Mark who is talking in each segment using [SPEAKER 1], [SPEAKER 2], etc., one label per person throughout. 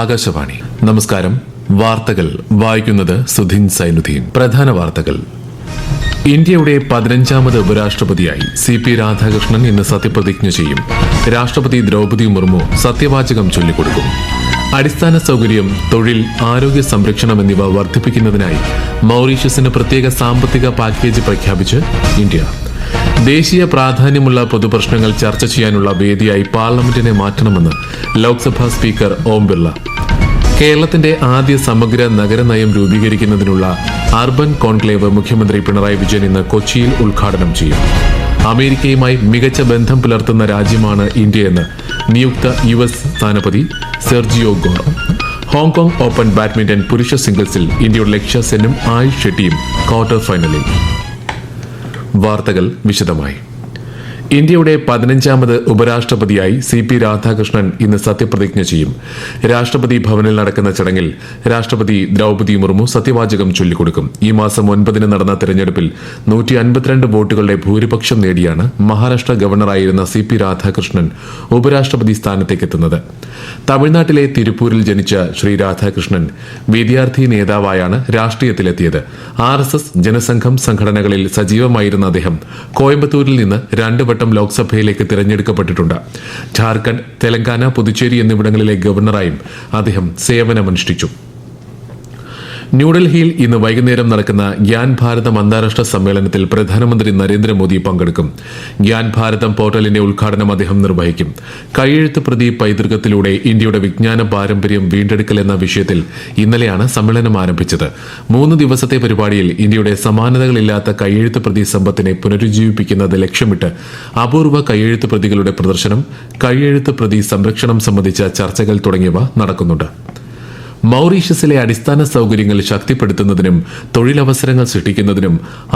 [SPEAKER 1] ആകാശവാണി നമസ്കാരം വാർത്തകൾ വായിക്കുന്നത് സുധിൻ സൈനുദ്ദീൻ പ്രധാന വാർത്തകൾ ഇന്ത്യയുടെ പതിനഞ്ചാമത് ഉപരാഷ്ട്രപതിയായി സി പി രാധാകൃഷ്ണൻ ഇന്ന് സത്യപ്രതിജ്ഞ ചെയ്യും രാഷ്ട്രപതി ദ്രൗപദി മുർമു സത്യവാചകം ചൊല്ലിക്കൊടുക്കും അടിസ്ഥാന സൗകര്യം തൊഴിൽ ആരോഗ്യ സംരക്ഷണം എന്നിവ വർദ്ധിപ്പിക്കുന്നതിനായി മൗറീഷ്യസിന് പ്രത്യേക സാമ്പത്തിക പാക്കേജ് പ്രഖ്യാപിച്ച് ഇന്ത്യ ദേശീയ പ്രാധാന്യമുള്ള പൊതുപ്രശ്നങ്ങൾ ചർച്ച ചെയ്യാനുള്ള വേദിയായി പാർലമെന്റിനെ മാറ്റണമെന്ന് ലോക്സഭാ സ്പീക്കർ ഓം ബിർള കേരളത്തിന്റെ ആദ്യ സമഗ്ര നഗരനയം രൂപീകരിക്കുന്നതിനുള്ള അർബൻ കോൺക്ലേവ് മുഖ്യമന്ത്രി പിണറായി വിജയൻ ഇന്ന് കൊച്ചിയിൽ ഉദ്ഘാടനം ചെയ്യും അമേരിക്കയുമായി മികച്ച ബന്ധം പുലർത്തുന്ന രാജ്യമാണ് ഇന്ത്യയെന്ന് നിയുക്ത യു എസ് സ്ഥാനപതി Sergio Gor Hong Kong Open badminton പുരുഷ സിംഗിൾസിൽ ഇന്ത്യയുടെ ലക്ഷ്യ സെന്നും ആയുഷ് ഷെട്ടിയും ക്വാർട്ടർ ഫൈനലിൽ വാർത്തകൾ വിശദമായി ഇന്ത്യയുടെ പതിനഞ്ചാമത് ഉപരാഷ്ട്രപതിയായി സി പി രാധാകൃഷ്ണൻ ഇന്ന് സത്യപ്രതിജ്ഞ ചെയ്യും രാഷ്ട്രപതി ഭവനിൽ നടക്കുന്ന ചടങ്ങിൽ രാഷ്ട്രപതി ദ്രൗപതി മുർമു സത്യവാചകം ചൊല്ലിക്കൊടുക്കും ഈ മാസം ഒൻപതിന് നടന്ന തെരഞ്ഞെടുപ്പിൽ നൂറ്റി അൻപത്തിരണ്ട് വോട്ടുകളുടെ ഭൂരിപക്ഷം നേടിയാണ് മഹാരാഷ്ട്ര ഗവർണറായിരുന്ന സി പി രാധാകൃഷ്ണൻ ഉപരാഷ്ട്രപതി സ്ഥാനത്തേക്ക് എത്തുന്നത് തമിഴ്നാട്ടിലെ തിരുപ്പൂരിൽ ജനിച്ച ശ്രീ രാധാകൃഷ്ണൻ വിദ്യാർത്ഥി നേതാവായാണ് രാഷ്ട്രീയത്തിലെത്തിയത് ആർ എസ് എസ് ജനസംഘം സംഘടനകളിൽ സജീവമായിരുന്ന അദ്ദേഹം കോയമ്പത്തൂരിൽ നിന്ന് രണ്ടു ഘട്ടം ലോക്സഭയിലേക്ക് തിരഞ്ഞെടുക്കപ്പെട്ടിട്ടുണ്ട് ഝാർഖണ്ഡ് തെലങ്കാന പുതുച്ചേരി എന്നിവിടങ്ങളിലെ ഗവർണറായും അദ്ദേഹം സേവനമനുഷ്ഠിച്ചു ന്യൂഡൽഹിയിൽ ഇന്ന് വൈകുന്നേരം നടക്കുന്ന ഗ്യാൻ ഭാരതം അന്താരാഷ്ട്ര സമ്മേളനത്തിൽ പ്രധാനമന്ത്രി നരേന്ദ്രമോദി പങ്കെടുക്കും ഗ്യാൻ ഭാരതം പോർട്ടലിന്റെ ഉദ്ഘാടനം അദ്ദേഹം നിർവഹിക്കും കൈയെഴുത്ത് പ്രതി പൈതൃകത്തിലൂടെ ഇന്ത്യയുടെ വിജ്ഞാന പാരമ്പര്യം വീണ്ടെടുക്കൽ എന്ന വിഷയത്തിൽ ഇന്നലെയാണ് സമ്മേളനം ആരംഭിച്ചത് മൂന്ന് ദിവസത്തെ പരിപാടിയിൽ ഇന്ത്യയുടെ സമാനതകളില്ലാത്ത കൈയെഴുത്ത് പ്രതി സമ്പത്തിനെ പുനരുജ്ജീവിപ്പിക്കുന്നത് ലക്ഷ്യമിട്ട് അപൂർവ കൈയെഴുത്ത് പ്രതികളുടെ പ്രദർശനം കൈയെഴുത്ത് പ്രതി സംരക്ഷണം സംബന്ധിച്ച ചർച്ചകൾ തുടങ്ങിയവ നടക്കുന്നുണ്ട് മൗറീഷ്യസിലെ അടിസ്ഥാന സൗകര്യങ്ങൾ ശക്തിപ്പെടുത്തുന്നതിനും തൊഴിലവസരങ്ങൾ സൃഷ്ടിക്കുന്നതിനും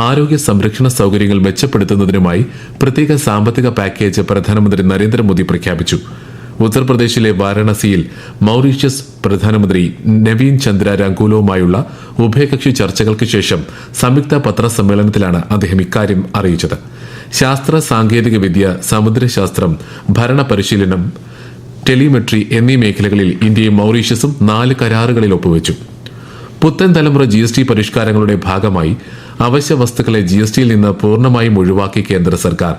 [SPEAKER 1] ആരോഗ്യ സംരക്ഷണ സൗകര്യങ്ങൾ മെച്ചപ്പെടുത്തുന്നതിനുമായി പ്രത്യേക സാമ്പത്തിക പാക്കേജ് പ്രധാനമന്ത്രി നരേന്ദ്രമോദി പ്രഖ്യാപിച്ചു ഉത്തർപ്രദേശിലെ വാരാണസിയിൽ മൗറീഷ്യസ് പ്രധാനമന്ത്രി നവീൻ ചന്ദ്ര രംഗൂലവുമായുള്ള ഉഭയകക്ഷി ചർച്ചകൾക്ക് ശേഷം സംയുക്ത പത്രസമ്മേളനത്തിലാണ് അദ്ദേഹം ഇക്കാര്യം അറിയിച്ചത് ശാസ്ത്ര സാങ്കേതിക വിദ്യ സമുദ്രശാസ്ത്രം ഭരണപരിശീലനം ടെലിമെട്രി എന്നീ മേഖലകളിൽ ഇന്ത്യയും മൗറീഷ്യസും നാല് കരാറുകളിൽ ഒപ്പുവെച്ചു പുത്തൻ തലമുറ ജി എസ് ടി പരിഷ്കാരങ്ങളുടെ ഭാഗമായി അവശ്യ വസ്തുക്കളെ ജി എസ് ടിയിൽ നിന്ന് പൂർണ്ണമായും ഒഴിവാക്കി കേന്ദ്ര സർക്കാർ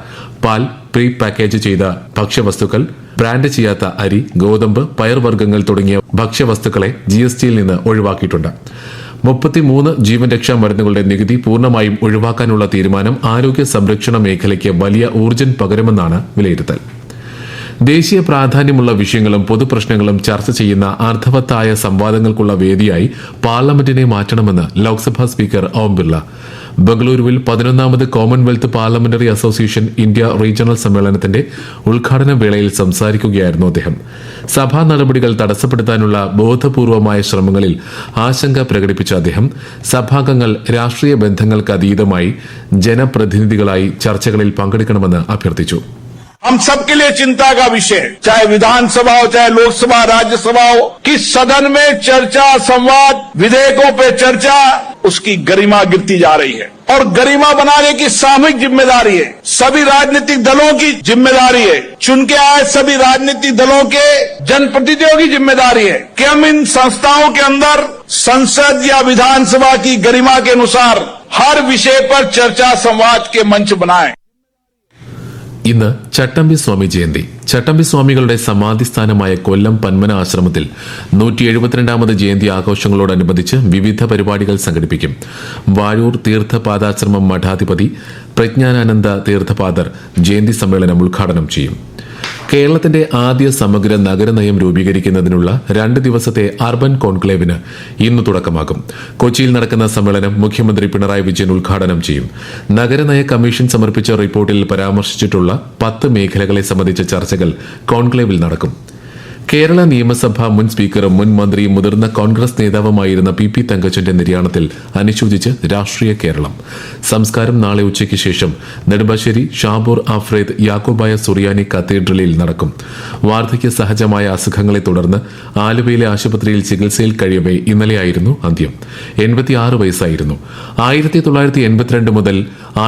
[SPEAKER 1] പാൽ പ്രീ പാക്കേജ് ചെയ്ത ഭക്ഷ്യവസ്തുക്കൾ ബ്രാൻഡ് ചെയ്യാത്ത അരി ഗോതമ്പ് പയർവർഗ്ഗങ്ങൾ തുടങ്ങിയ ഭക്ഷ്യവസ്തുക്കളെ ജി എസ് ടിയിൽ നിന്ന് ഒഴിവാക്കിയിട്ടുണ്ട് മുപ്പത്തിമൂന്ന് ജീവൻ രക്ഷാ മരുന്നുകളുടെ നികുതി പൂർണ്ണമായും ഒഴിവാക്കാനുള്ള തീരുമാനം ആരോഗ്യ സംരക്ഷണ മേഖലയ്ക്ക് വലിയ ഊർജ്ജം പകരുമെന്നാണ് വിലയിരുത്തൽ ദേശീയ പ്രാധാന്യമുള്ള വിഷയങ്ങളും പൊതുപ്രശ്നങ്ങളും ചർച്ച ചെയ്യുന്ന അർത്ഥവത്തായ സംവാദങ്ങൾക്കുള്ള വേദിയായി പാർലമെന്റിനെ മാറ്റണമെന്ന് ലോക്സഭാ സ്പീക്കർ ഓം ബിർള ബംഗളൂരുവിൽ പതിനൊന്നാമത് Commonwealth parliamentary association India regional സമ്മേളനത്തിന്റെ ഉദ്ഘാടന വേളയിൽ സംസാരിക്കുകയായിരുന്നു അദ്ദേഹം സഭാ നടപടികൾ തടസ്സപ്പെടുത്താനുള്ള ബോധപൂർവമായ ശ്രമങ്ങളിൽ ആശങ്ക പ്രകടിപ്പിച്ച അദ്ദേഹം സഭാംഗങ്ങൾ രാഷ്ട്രീയ ബന്ധങ്ങൾക്ക് അതീതമായി ജനപ്രതിനിധികളായി ചർച്ചകളിൽ പങ്കെടുക്കണമെന്ന് അഭ്യർത്ഥിച്ചു
[SPEAKER 2] हम सबके लिए चिंता का विषय है चाहे विधानसभा हो चाहे लोकसभा राज्यसभा हो किस सदन में चर्चा संवाद विधेयकों पे चर्चा उसकी गरिमा गिरती जा रही है और गरिमा बनाने की सामूहिक जिम्मेदारी है सभी राजनीतिक दलों की जिम्मेदारी है चुन के आए सभी राजनीतिक दलों के जनप्रतिनिधियों की जिम्मेदारी है कि हम इन संस्थाओं के अंदर संसद या विधानसभा की गरिमा के अनुसार हर विषय पर चर्चा संवाद के मंच बनाएं
[SPEAKER 1] ഇന്ന് ചട്ടമ്പി സ്വാമി ജയന്തി ചട്ടമ്പി സ്വാമികളുടെ സമാധിസ്ഥാനമായ കൊല്ലം പന്മന ആശ്രമത്തിൽ നൂറ്റി എഴുപത്തിരണ്ടാമത് ജയന്തി ആഘോഷങ്ങളോടനുബന്ധിച്ച് വിവിധ പരിപാടികൾ സംഘടിപ്പിക്കും വാഴൂർ തീർത്ഥപാദാശ്രമം മഠാധിപതി പ്രജ്ഞാനാനന്ദ തീർത്ഥപാദർ ജയന്തി സമ്മേളനം ഉദ്ഘാടനം ചെയ്യും കേരളത്തിന്റെ ആദ്യ സമഗ്ര നഗരനയം രൂപീകരിക്കുന്നതിനുള്ള രണ്ട് ദിവസത്തെ അർബൻ കോൺക്ലേവിന് ഇന്ന് തുടക്കമാകും കൊച്ചിയിൽ നടക്കുന്ന സമ്മേളനം മുഖ്യമന്ത്രി പിണറായി വിജയൻ ഉദ്ഘാടനം ചെയ്യും നഗരനയ കമ്മീഷൻ സമർപ്പിച്ച റിപ്പോർട്ടിൽ പരാമർശിച്ചിട്ടുള്ള പത്ത് മേഖലകളെ സംബന്ധിച്ച ചർച്ചകൾ കോൺക്ലേവിൽ നടക്കും കേരള നിയമസഭ മുൻ സ്പീക്കറും മുൻ മന്ത്രിയും മുതിർന്ന കോൺഗ്രസ് നേതാവുമായിരുന്ന പി പി തങ്കച്ചന്റെ നിര്യാണത്തിൽ അനുശോചിച്ച് രാഷ്ട്രീയ കേരളം സംസ്കാരം നാളെ ഉച്ചയ്ക്ക് ശേഷം നെടുമ്പാശ്ശേരി ഷാബൂർ ആഫ്രേദ് യാക്കോബായ സുറിയാനി കത്തീഡ്രലിൽ നടക്കും വാർദ്ധക്യ സഹജമായ അസുഖങ്ങളെ തുടർന്ന് ആലുവയിലെ ആശുപത്രിയിൽ ചികിത്സയിൽ കഴിയവേ ഇന്നലെയായിരുന്നു അന്ത്യം എൺപത്തിയാറ് വയസ്സായിരുന്നു ആയിരത്തി തൊള്ളായിരത്തി എൺപത്തിരണ്ട് മുതൽ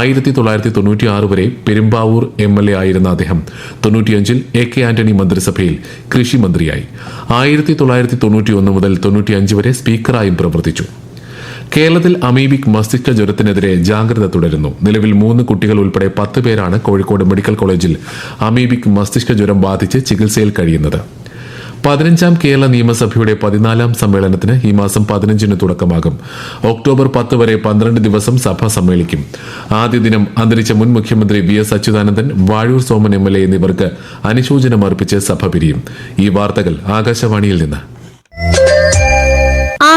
[SPEAKER 1] ആയിരത്തി തൊള്ളായിരത്തി വരെ പെരുമ്പാവൂർ എം എൽ എ ആയിരുന്ന അദ്ദേഹം തൊണ്ണൂറ്റിയഞ്ചിൽ എ കെ ആന്റണി മന്ത്രിസഭയിൽ കൃഷി മന്ത്രിയായി ആയിരത്തി തൊള്ളായിരത്തി തൊണ്ണൂറ്റി ഒന്ന് മുതൽ അഞ്ച് വരെ സ്പീക്കറായും പ്രവർത്തിച്ചു കേരളത്തിൽ അമീബിക് മസ്തിഷ്ക ജ്വരത്തിനെതിരെ ജാഗ്രത തുടരുന്നു നിലവിൽ മൂന്ന് കുട്ടികൾ ഉൾപ്പെടെ പത്ത് പേരാണ് കോഴിക്കോട് മെഡിക്കൽ കോളേജിൽ അമീബിക് മസ്തിഷ്ക ജ്വരം ബാധിച്ച് ചികിത്സയിൽ കഴിയുന്നത് പതിനഞ്ചാം കേരള നിയമസഭയുടെ പതിനാലാം സമ്മേളനത്തിന് ഈ മാസം പതിനഞ്ചിന് തുടക്കമാകും ഒക്ടോബർ പത്ത് വരെ പന്ത്രണ്ട് ദിവസം സഭ സമ്മേളിക്കും ആദ്യ ദിനം അന്തരിച്ച മുൻ മുഖ്യമന്ത്രി V S Achuthanandan Vazhoor Soman M L A എന്നിവർക്ക് അനുശോചനം അർപ്പിച്ച് സഭ പിരിയും ഈ വാർത്തകൾ ആകാശവാണിയിൽ നിന്ന്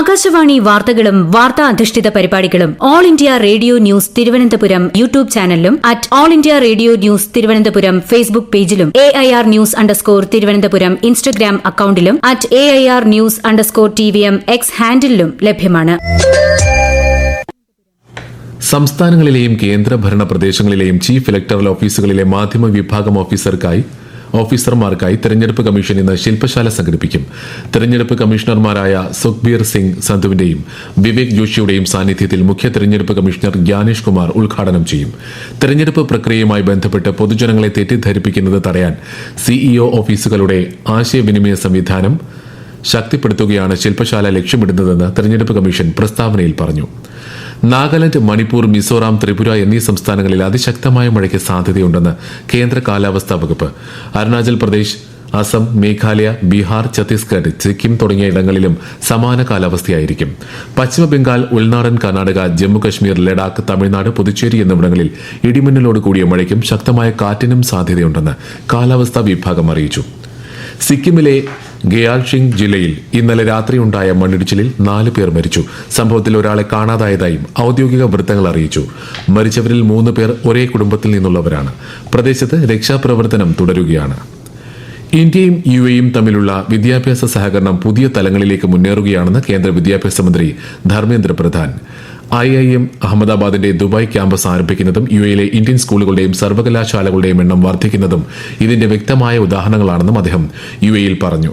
[SPEAKER 3] ആകാശവാണി വാർത്തകളും വാർത്താ അധിഷ്ഠിത പരിപാടികളും All India Radio news Thiruvananthapuram YouTube ചാനലിലും at All India Radio news Thiruvananthapuram Facebook പേജിലും A I R news underscore Thiruvananthapuram Instagram അക്കൌണ്ടിലും at A I R news underscore T V M X ഹാൻഡിലും ലഭ്യമാണ്
[SPEAKER 1] സംസ്ഥാനങ്ങളിലെയും കേന്ദ്രഭരണ പ്രദേശങ്ങളിലെയും ചീഫ് ഇലക്ടറൽ ഓഫീസുകളിലെ മാധ്യമ വിഭാഗം ഓഫീസർക്കായി ഓഫീസർമാർക്കായി തെരഞ്ഞെടുപ്പ് കമ്മീഷൻ ഇന്ന് ശില്പശാല സംഘടിപ്പിക്കും തെരഞ്ഞെടുപ്പ് കമ്മീഷണർമാരായ സുഖ്ബീർ സിംഗ് സന്ധുവിന്റെയും വിവേക് ജോഷിയുടെയും സാന്നിധ്യത്തിൽ മുഖ്യ തെരഞ്ഞെടുപ്പ് കമ്മീഷണർ ജ്ഞാനേഷ് കുമാർ ഉദ്ഘാടനം ചെയ്യും തെരഞ്ഞെടുപ്പ് പ്രക്രിയയുമായി ബന്ധപ്പെട്ട് പൊതുജനങ്ങളെ തെറ്റിദ്ധരിപ്പിക്കുന്നത് തടയാൻ സിഇഒ ഓഫീസുകളുടെ ആശയവിനിമയ സംവിധാനം ശക്തിപ്പെടുത്തുകയാണ് ശില്പശാല ലക്ഷ്യമിടുന്നതെന്ന് തെരഞ്ഞെടുപ്പ് കമ്മീഷൻ പ്രസ്താവനയിൽ പറഞ്ഞു നാഗാലാന്റ് മണിപ്പൂർ മിസോറാം ത്രിപുര എന്നീ സംസ്ഥാനങ്ങളിൽ അതിശക്തമായ മഴയ്ക്ക് സാധ്യതയുണ്ടെന്ന് കേന്ദ്ര കാലാവസ്ഥാ വകുപ്പ് അരുണാചൽ പ്രദേശ് അസം മേഘാലയ ബീഹാർ ഛത്തീസ്ഗഡ് സിക്കിം തുടങ്ങിയ ഇടങ്ങളിലും സമാന കാലാവസ്ഥയായിരിക്കും പശ്ചിമ ബംഗാൾ ഉൾനാടൻ കർണാടക ജമ്മുകശ്മീർ ലഡാക്ക് തമിഴ്നാട് പുതുച്ചേരി എന്നിവിടങ്ങളിൽ ഇടിമിന്നലോട് കൂടിയ മഴയ്ക്കും ശക്തമായ കാറ്റിനും സാധ്യതയുണ്ടെന്ന് കാലാവസ്ഥാ വിഭാഗം അറിയിച്ചു സിക്കിമിലെ ഗയാൽഷിംഗ് ജില്ലയിൽ ഇന്നലെ രാത്രിയുണ്ടായ മണ്ണിടിച്ചിലിൽ നാല് പേർ മരിച്ചു സംഭവത്തിൽ ഒരാളെ കാണാതായതായും ഔദ്യോഗിക വൃത്തങ്ങൾ അറിയിച്ചു മരിച്ചവരിൽ മൂന്ന് പേർ ഒരേ കുടുംബത്തിൽ നിന്നുള്ളവരാണ് പ്രദേശത്ത് രക്ഷാപ്രവർത്തനം തുടരുകയാണ് ഇന്ത്യയും യു എയും തമ്മിലുള്ള വിദ്യാഭ്യാസ സഹകരണം പുതിയ തലങ്ങളിലേക്ക് മുന്നേറുകയാണെന്ന് കേന്ദ്ര വിദ്യാഭ്യാസ മന്ത്രി Dharmendra Pradhan I I M അഹമ്മദാബാദിന്റെ ദുബായ് ക്യാമ്പസ് ആരംഭിക്കുന്നതും യു എയിലെ ഇന്ത്യൻ സ്കൂളുകളുടെയും സർവകലാശാലകളുടെയും എണ്ണം വർദ്ധിക്കുന്നതും ഇതിന്റെ വ്യക്തമായ ഉദാഹരണങ്ങളാണെന്നും അദ്ദേഹം യു എയിൽ പറഞ്ഞു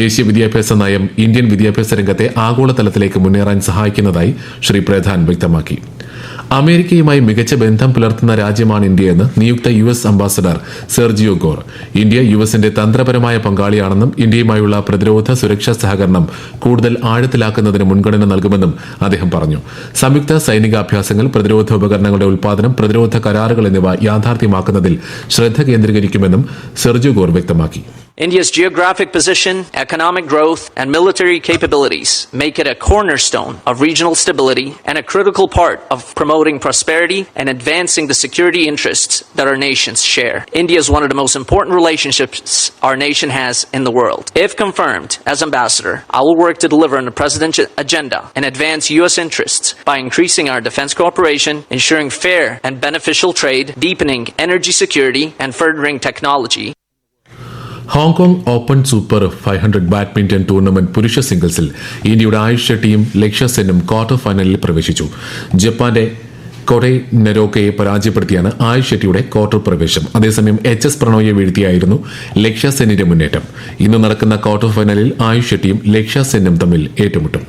[SPEAKER 1] ദേശീയ വിദ്യാഭ്യാസ നയം ഇന്ത്യൻ വിദ്യാഭ്യാസ രംഗത്തെ ആഗോളതലത്തിലേക്ക് മുന്നേറാൻ സഹായിക്കുന്നതായി ശ്രീ പ്രധാൻ വ്യക്തമാക്കി അമേരിക്കയുമായി മികച്ച ബന്ധം പുലർത്തുന്ന രാജ്യമാണ് ഇന്ത്യയെന്ന് നിയുക്ത U S ambassador Sergio Gor India U എസിന്റെ തന്ത്രപരമായ പങ്കാളിയാണെന്നും ഇന്ത്യയുമായുള്ള പ്രതിരോധ സുരക്ഷാ സഹകരണം കൂടുതൽ ആഴത്തിലാക്കുന്നതിന് മുൻഗണന നൽകുമെന്നും അദ്ദേഹം പറഞ്ഞു സംയുക്ത സൈനികാഭ്യാസങ്ങൾ പ്രതിരോധ ഉപകരണങ്ങളുടെ ഉൽപാദനം പ്രതിരോധ കരാറുകൾ എന്നിവ യാഥാർത്ഥ്യമാക്കുന്നതിൽ ശ്രദ്ധ കേന്ദ്രീകരിക്കുമെന്നും സെർജിയോ ഗോർ വ്യക്തമാക്കി
[SPEAKER 4] India's geographic position, economic growth, and military capabilities make it a cornerstone of regional stability and a critical part of promoting prosperity and advancing the security interests that our nations share. India is one of the most important relationships our nation has in the world. If confirmed as ambassador, I will work to deliver on the presidential agenda and advance U.S. interests by increasing our defense cooperation, ensuring fair and beneficial trade, deepening energy security, and furthering technology.
[SPEAKER 1] Hong Kong Open super five hundred badminton tournament പുരുഷ സിംഗിൾസിൽ ഇന്ത്യയുടെ ആയുഷ് ഷെട്ടിയും ലക്ഷ്യ സെന്നും quarter ഫൈനലിൽ പ്രവേശിച്ചു ജപ്പാന്റെ കൊറേ നെരോക്കയെ പരാജയപ്പെടുത്തിയാണ് Ayush ഷെട്ടിയുടെ quarter പ്രവേശം അതേസമയം എച്ച് എസ് പ്രണോയെ വീഴ്ത്തിയായിരുന്നു ലക്ഷ്യ സെന്നിന്റെ മുന്നേറ്റം ഇന്ന് നടക്കുന്ന ക്വാർട്ടർ ഫൈനലിൽ ആയുഷ് ഷെട്ടിയും ലക്ഷ്യ സെന്നും തമ്മിൽ ഏറ്റുമുട്ടും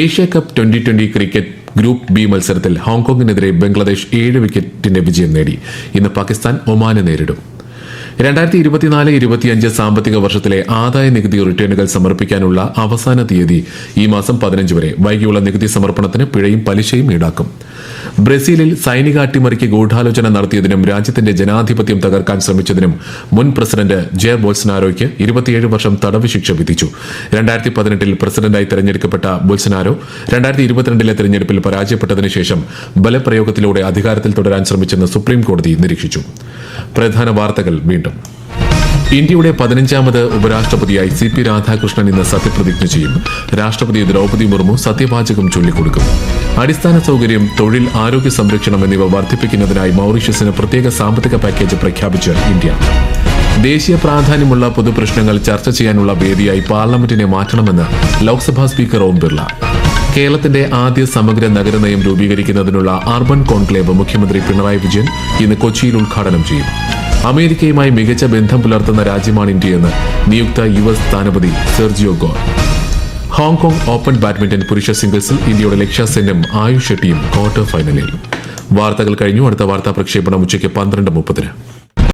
[SPEAKER 1] Asia Cup twenty twenty cricket group B മത്സരത്തിൽ ഹോങ്കോങ്ങിനെതിരെ ബംഗ്ലാദേശ് ഏഴ് വിക്കറ്റിന്റെ വിജയം നേടി ഇന്ന് പാകിസ്ഥാൻ ഒമാനെ നേരിടും രണ്ടായിരത്തി ഇരുപത്തിനാല് ഇരുപത്തിയഞ്ച് സാമ്പത്തിക വർഷത്തിലെ ആദായ നികുതി റിട്ടേണുകൾ സമർപ്പിക്കാനുള്ള അവസാന തീയതി ഈ മാസം പതിനഞ്ച് വരെ വൈകിയുള്ള നികുതി സമർപ്പണത്തിന് പിഴയും പലിശയും ഈടാക്കും ബ്രസീലിൽ സൈനിക അട്ടിമറിക്ക് ഗൂഢാലോചന നടത്തിയതിനും രാജ്യത്തിന്റെ ജനാധിപത്യം തകർക്കാൻ ശ്രമിച്ചതിനും മുൻ പ്രസിഡന്റ് ജെ ബോൾസനാരോയ്ക്ക് ഇരുപത്തിയേഴ് വർഷം തടവ് ശിക്ഷ വിധിച്ചു രണ്ടായിരത്തി പതിനെട്ടിൽ പ്രസിഡന്റായി തെരഞ്ഞെടുക്കപ്പെട്ട ബോൾസനാരോ രണ്ടായിരത്തി ഇരുപത്തിരണ്ടിലെ തെരഞ്ഞെടുപ്പിൽ പരാജയപ്പെട്ടതിന് ശേഷം ബലപ്രയോഗത്തിലൂടെ അധികാരത്തിൽ തുടരാൻ ശ്രമിച്ചെന്ന് സുപ്രീം കോടതി നിരീക്ഷിച്ചു പ്രധാന വാർത്തകൾ വീണ്ടും ഇന്ത്യയുടെ പതിനഞ്ചാമത് ഉപരാഷ്ട്രപതിയായി സി പി രാധാകൃഷ്ണൻ ഇന്ന് സത്യപ്രതിജ്ഞ ചെയ്യും രാഷ്ട്രപതി ദ്രൗപദി മുർമു സത്യവാചകം ചൊല്ലിക്കൊടുക്കും അടിസ്ഥാന സൗകര്യം തൊഴിൽ ആരോഗ്യ സംരക്ഷണം എന്നിവ വർദ്ധിപ്പിക്കുന്നതിനായി മൗറീഷ്യസിന് പ്രത്യേക സാമ്പത്തിക പാക്കേജ് പ്രഖ്യാപിച്ച് ഇന്ത്യ ദേശീയ പ്രാധാന്യമുള്ള പൊതുപ്രശ്നങ്ങൾ ചർച്ച ചെയ്യാനുള്ള വേദിയായി പാർലമെന്റിനെ മാറ്റണമെന്ന് ലോക്സഭാ സ്പീക്കർ ഓം ബിർള കേരളത്തിന്റെ ആദ്യ സമഗ്ര നഗരനയം രൂപീകരിക്കുന്നതിനുള്ള അർബൻ കോൺക്ലേവ് മുഖ്യമന്ത്രി പിണറായി വിജയൻ ഇന്ന് കൊച്ചിയിൽ ഉദ്ഘാടനം ചെയ്യും അമേരിക്കയുമായി മികച്ച ബന്ധം പുലർത്തുന്ന രാജ്യമാണ് ഇന്ത്യയെന്ന് നിയുക്ത യു എസ് സ്ഥാനപതി Sergio Gor Hong Kong Open badminton പുരുഷ സിംഗിൾസിൽ ഇന്ത്യയുടെ ലക്ഷ്യ സെന്നും ആയുഷ് ഷെട്ടിയും ക്വാർട്ടർ ഫൈനലിൽ വാർത്തകൾ കഴിഞ്ഞു അടുത്ത വാർത്താ പ്രക്ഷേപണം ഉച്ചയ്ക്ക് പന്ത്രണ്ട് മുപ്പതിന്